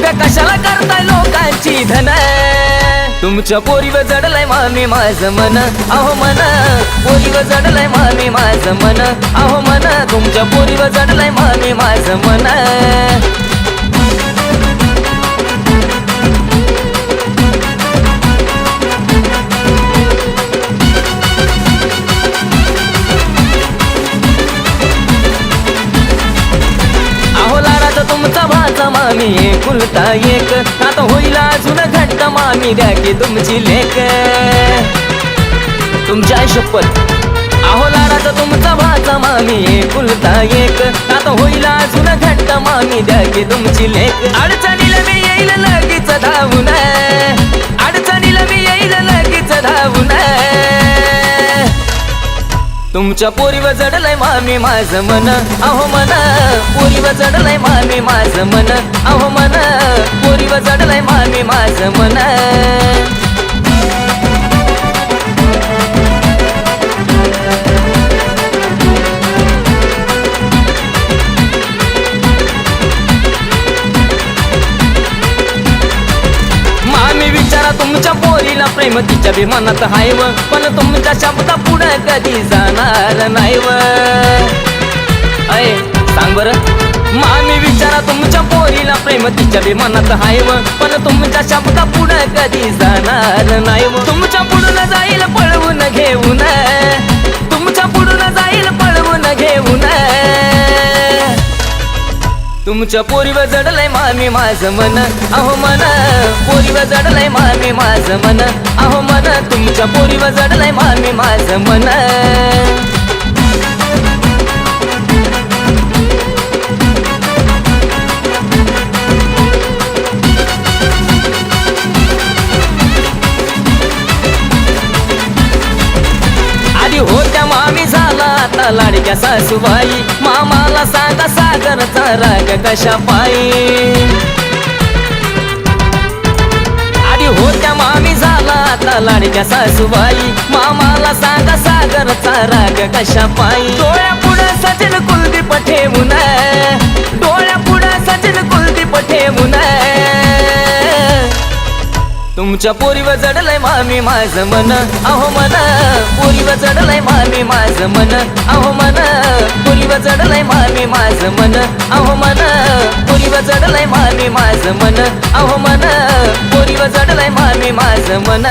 उभ्या कशाला करताय लोकांची धन? तुमच्या पोरीवर जडलाय मामी माझं मन. अहो मन पोरीवर जडलाय मामी माझं मन. अहो मन तुमच्या पोरीवर जडलाय मामी माझं मन. भाचा एकुलता एक. आता होईल अजून घट्ट मामी द्या की तुमची लेख. तुमच्या शपथ आहो लाडाचा तुमचा भाचा मामी एकुलता एक. आता होईल अजून घट्ट मामी द्या की तुमची लेख. अडचणीला मी येईल लग. तुमच्या पोरीवर जडलंय मामी माझं मन. अहो मन पोरीवर जडलंय मामी माझं मन. अहो मन पोरीवर जडलंय मामी माझं मन. मामी तुमच्या पोरीला प्रेम तिच्या बी मनात हाय व. पण तुमच्या शब्दा पुढे कधी जाणार नाही व. अय सांग बर. मामी विचारा तुमच्या पोरीला प्रेम तिच्या बी मनात हाय व. पण तुमच्या शब्दा पुढे कधी जाणार नाही व. तुमच्या पुढून जाईल पळवून घेऊन. तुमच्या पुढून जाईल पळवून घेऊन. तुमच्या पोरीवर जडलंय मामी माझं मन. अहो मन पोरीवर जडलंय मामी माझं मन. अहो मन तुमच्या पोरीवर जडलंय मामी माझं मन. होत्या मामी झाला आता लाडक्या सासूबाई. मामाला सांगा सागरचा राग कशा पायी? होत्या मामी झाला आता लाडक्या सासूबाई. मामाला सांगा सागरचा राग कशा पायी? डोळ्या पुढे सचिन कुलदीप ठेवून डोळ्या पुढे सचिन कुलदीप ठेवून तुमच्या पोरीवर जडलंय मामी माझ मन. अहो मन पोरीवर जडलंय मामी माझ मन. अहो मन पोरीवर जडलंय मामी माझ मन. अहो मन पोरीवर जडलंय माने माझं मन. अहो मन पोरीवर जडलंय माने माझं मन.